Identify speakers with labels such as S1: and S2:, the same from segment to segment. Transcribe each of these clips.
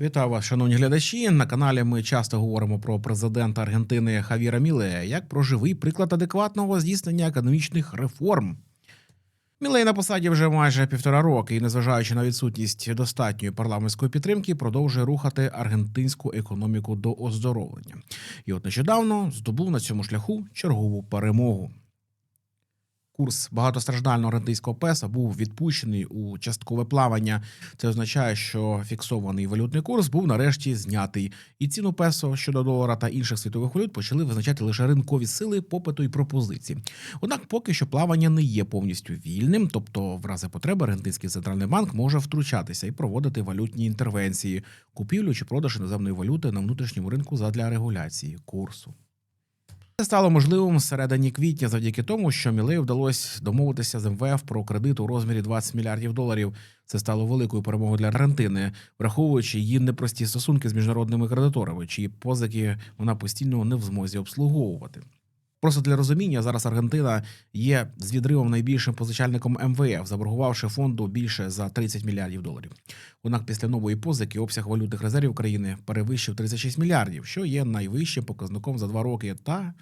S1: Вітаю вас, шановні глядачі. На каналі ми часто говоримо про президента Аргентини Хавіра Мілея як про живий приклад адекватного здійснення економічних реформ. Мілей на посаді вже майже півтора роки, і, незважаючи на відсутність достатньої парламентської підтримки, продовжує рухати аргентинську економіку до оздоровлення. І от нещодавно здобув на цьому шляху чергову перемогу. Курс багатостраждального аргентинського песа був відпущений у часткове плавання. Це означає, що фіксований валютний курс був нарешті знятий, і ціну песо щодо долара та інших світових валют почали визначати лише ринкові сили попиту і пропозиції. Однак, поки що плавання не є повністю вільним, тобто, в разі потреби аргентинський центральний банк може втручатися і проводити валютні інтервенції, купівлю чи продаж іноземної валюти на внутрішньому ринку задля регуляції курсу. Це стало можливим всередині квітня завдяки тому, що Мілею вдалося домовитися з МВФ про кредит у розмірі 20 мільярдів доларів. Це стало великою перемогою для Аргентини, враховуючи її непрості стосунки з міжнародними кредиторами, чиї позики вона постійно не в змозі обслуговувати. Просто для розуміння зараз Аргентина є з відривом найбільшим позичальником МВФ, заборгувавши фонду більше за 30 мільярдів доларів. Однак після нової позики обсяг валютних резервів країни перевищив 36 мільярдів, що є найвищим показником за два роки, та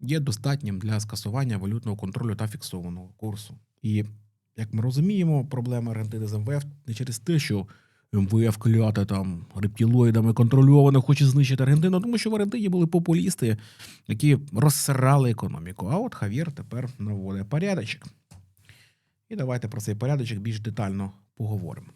S1: є достатнім для скасування валютного контролю та фіксованого курсу. І як ми розуміємо, проблеми Аргентини з МВФ не через те, що МВФ кляте там рептилоїдами контрольовано хоче знищити Аргентину, тому що в Аргентині були популісти, які розсирали економіку. А от Хавєр тепер наводить порядочок. І давайте про цей порядочок більш детально поговоримо.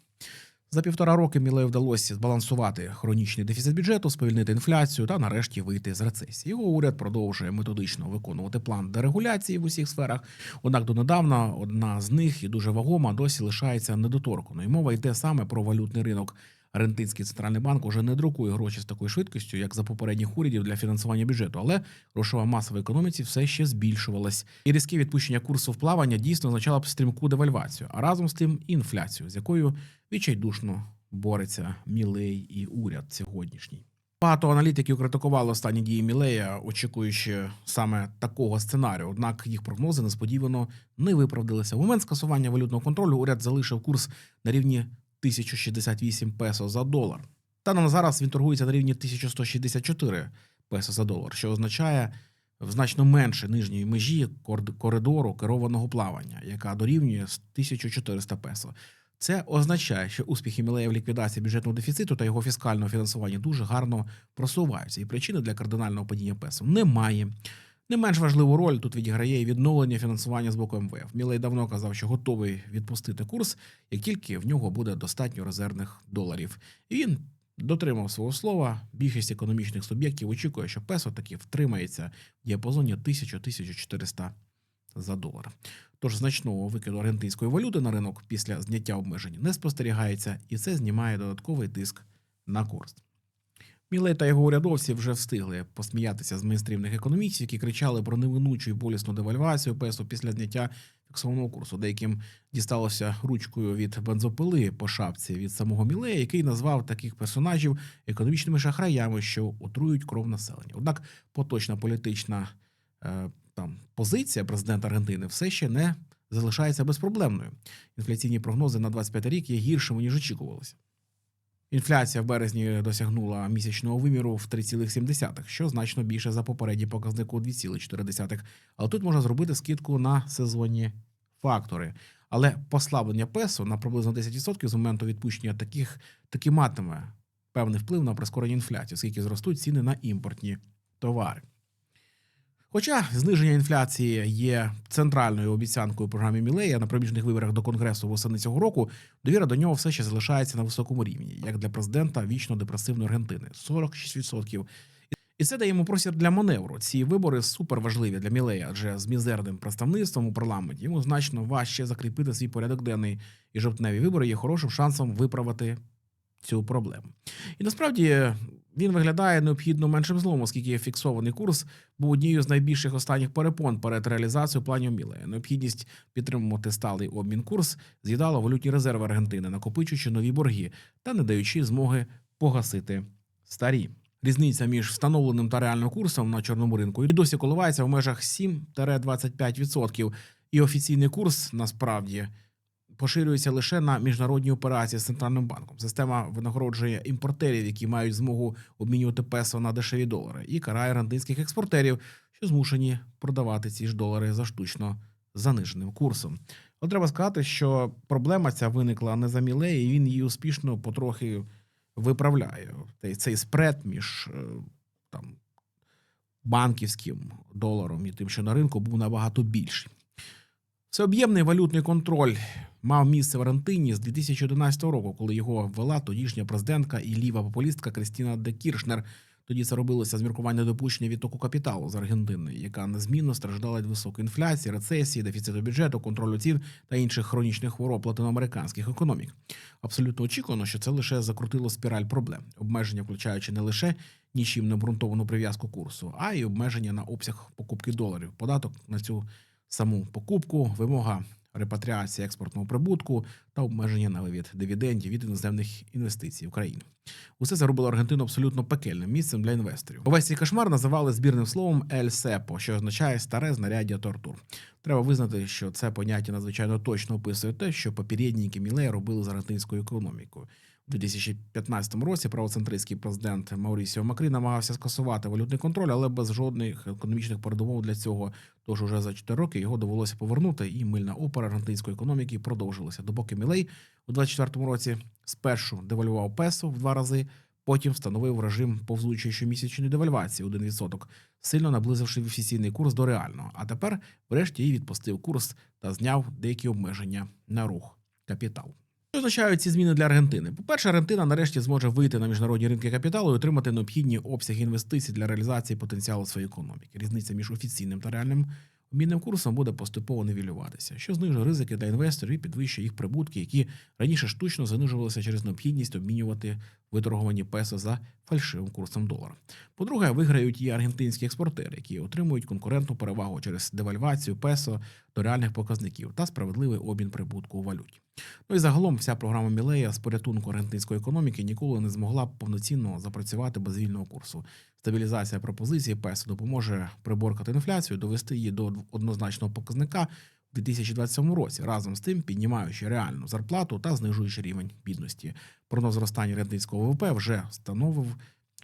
S1: За півтора роки Мілею вдалося збалансувати хронічний дефіцит бюджету, сповільнити інфляцію та нарешті вийти з рецесії. Його уряд продовжує методично виконувати план дерегуляції в усіх сферах. Однак донедавна одна з них і дуже вагома досі лишається недоторканою. Мова йде саме про валютний ринок. Аргентинський центральний банк уже не друкує гроші з такою швидкістю, як за попередніх урядів для фінансування бюджету, але грошова маса в економіці все ще збільшувалась. І різке відпущення курсу в плавання дійсно означало б стрімку девальвацію, а разом з тим інфляцію, з якою відчайдушно бореться Мілей і уряд сьогоднішній. Багато аналітиків критикували останні дії Мілея, очікуючи саме такого сценарію. Однак їх прогнози несподівано не виправдалися. В момент скасування валютного контролю уряд залишив курс на рівні 1068 песо за долар. Станом на зараз він торгується на рівні 1164 песо за долар, що означає значно менше нижньої межі кор- коридору керованого плавання, яка дорівнює 1400 песо. Це означає, що успіхи Мілея в ліквідації бюджетного дефіциту та його фіскального фінансування дуже гарно просуваються, і причини для кардинального падіння песо немає. Не менш важливу роль тут відіграє і відновлення фінансування з боку МВФ. Мілей давно казав, що готовий відпустити курс, як тільки в нього буде достатньо резервних доларів. І він дотримав свого слова. Більшість економічних суб'єктів очікує, що песо таки втримається в діапазоні 1000-1400 за долар. Тож значного викиду аргентинської валюти на ринок після зняття обмежень не спостерігається, і це знімає додатковий тиск на курс. Мілей та його урядовці вже встигли посміятися з мейнстрімних економістів, які кричали про невинучу і болісну девальвацію песо після зняття фіксованого курсу. Деяким дісталося ручкою від бензопили по шапці від самого Мілея, який назвав таких персонажів економічними шахраями, що отрують кров населення. Однак поточна політична е, там позиція президента Аргентини все ще не залишається безпроблемною. Інфляційні прогнози на 25 рік є гіршими ніж очікувалося. Інфляція в березні досягнула місячного виміру в 3,7, що значно більше за попередній показник у 2,4. Але тут можна зробити скидку на сезонні фактори. Але послаблення песо на приблизно 10% з моменту відпущення таких таки матиме певний вплив на прискорення інфляції, оскільки зростуть ціни на імпортні товари. Хоча зниження інфляції є центральною обіцянкою програми Мілея на проміжних виборах до конгресу восени цього року, довіра до нього все ще залишається на високому рівні, як для президента вічно депресивної Аргентини 46%. І це дає йому простір для маневру. Ці вибори суперважливі для Мілея, адже з мізерним представництвом у парламенті йому значно важче закріпити свій порядок денний, і жовтневі вибори є хорошим шансом виправити цю проблему. І насправді він виглядає необхідно меншим злом, оскільки фіксований курс був однією з найбільших останніх перепон перед реалізацією планів Мілея. Необхідність підтримувати сталий обмін курс з'їдала валютні резерви Аргентини, накопичуючи нові борги та не даючи змоги погасити старі. Різниця між встановленим та реальним курсом на чорному ринку і досі коливається в межах 7-25%. І офіційний курс насправді поширюється лише на міжнародні операції з центральним банком. Система винагороджує імпортерів, які мають змогу обмінювати песо на дешеві долари, і карає аргентинських експортерів, що змушені продавати ці ж долари за штучно заниженим курсом. От треба сказати, що проблема ця виникла не за Мілей, і він її успішно потрохи виправляє. Цей- Цей спред між е, там банківським доларом і тим, що на ринку був набагато більший. Всеоб'ємний валютний контроль мав місце в Аргентині з 2011 року, коли його ввела тодішня президентка і ліва популістка Кристіна Де Кіршнер. Тоді це робилося з міркування допущення відтоку капіталу з Аргентини, яка незмінно страждала від високої інфляції, рецесії, дефіциту бюджету, контролю цін та інших хронічних хвороб латиноамериканських економік. Абсолютно очікувано, що це лише закрутило спіраль проблем, обмеження, включаючи не лише нічим не обґрунтовану прив'язку курсу, а й обмеження на обсяг покупки доларів, податок на цю саму покупку, вимога репатріації експортного прибутку та обмеження на вивід дивідендів від іноземних інвестицій в країну. Усе це робило Аргентину абсолютно пекельним місцем для інвесторів. Увесь цей кошмар називали збірним словом «ель сепо», що означає старе знаряддя тортур. Треба визнати, що це поняття надзвичайно точно описує те, що попередники Мілея робили з аргентинською економікою. У 2015 році правоцентристський президент Маурісіо Макрі намагався скасувати валютний контроль, але без жодних економічних передумов для цього. Тож уже за 4 роки його довелося повернути, і мильна опера аргентинської економіки продовжилася. Допоки Мілей у 24 році спершу девальвував песо в два рази, потім встановив режим повзучої щомісячної девальвації 1%, сильно наблизивши офіційний курс до реального. А тепер, врешті, і відпустив курс та зняв деякі обмеження на рух капіталу. Означають ці зміни для Аргентини? По-перше, Аргентина нарешті зможе вийти на міжнародні ринки капіталу і отримати необхідні обсяги інвестицій для реалізації потенціалу своєї економіки. Різниця між офіційним та реальним обмінним курсом буде поступово нівелюватися, що знижує ризики для інвесторів і підвищує їх прибутки, які раніше штучно занижувалися через необхідність обмінювати виторговані песо за фальшивим курсом долара. По-друге, виграють і аргентинські експортери, які отримують конкурентну перевагу через девальвацію песо до реальних показників та справедливий обмін прибутку у валюті. Ну і загалом вся програма Мілея з порятунку аргентинської економіки ніколи не змогла повноцінно запрацювати без вільного курсу. Стабілізація пропозиції ПЕСО допоможе приборкати інфляцію, довести її до однозначного показника 2027 році, разом з тим піднімаючи реальну зарплату та знижуючи рівень бідності. Прогноз зростання аргентинського ВВП вже становив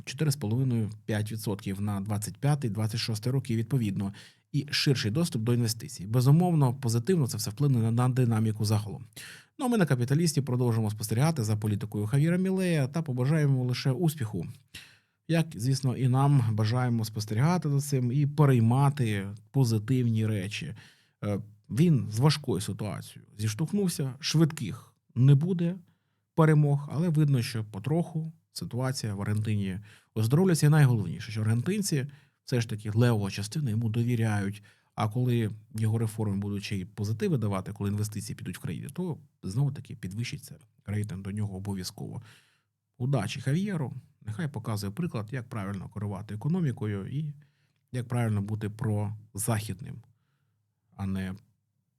S1: 4,5-5% на 25-26 роки відповідно, і ширший доступ до інвестицій. Безумовно, позитивно це все вплине на- на динаміку загалом. Ну а ми на капіталісті продовжимо спостерігати за політикою Хавіра Мілея та побажаємо лише успіху. Як, звісно, і нам бажаємо спостерігати за цим і переймати позитивні речі. Він з важкою ситуацією зіштовхнувся, швидких не буде перемог, але видно, що потроху ситуація в Аргентині оздоровлюється. І найголовніше, що аргентинці все ж таки левова частина йому довіряють. А коли його реформи будуть ще й позитиви давати, коли інвестиції підуть в країну, то знову таки підвищиться рейтинг до нього обов'язково. Удачі Хав'єру. Нехай показує приклад, як правильно керувати економікою і як правильно бути прозахідним, а не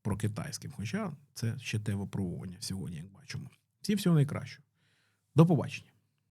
S1: прокитайським. Хоча це ще те випробування сьогодні, як бачимо. Всім всього найкращого. До побачення.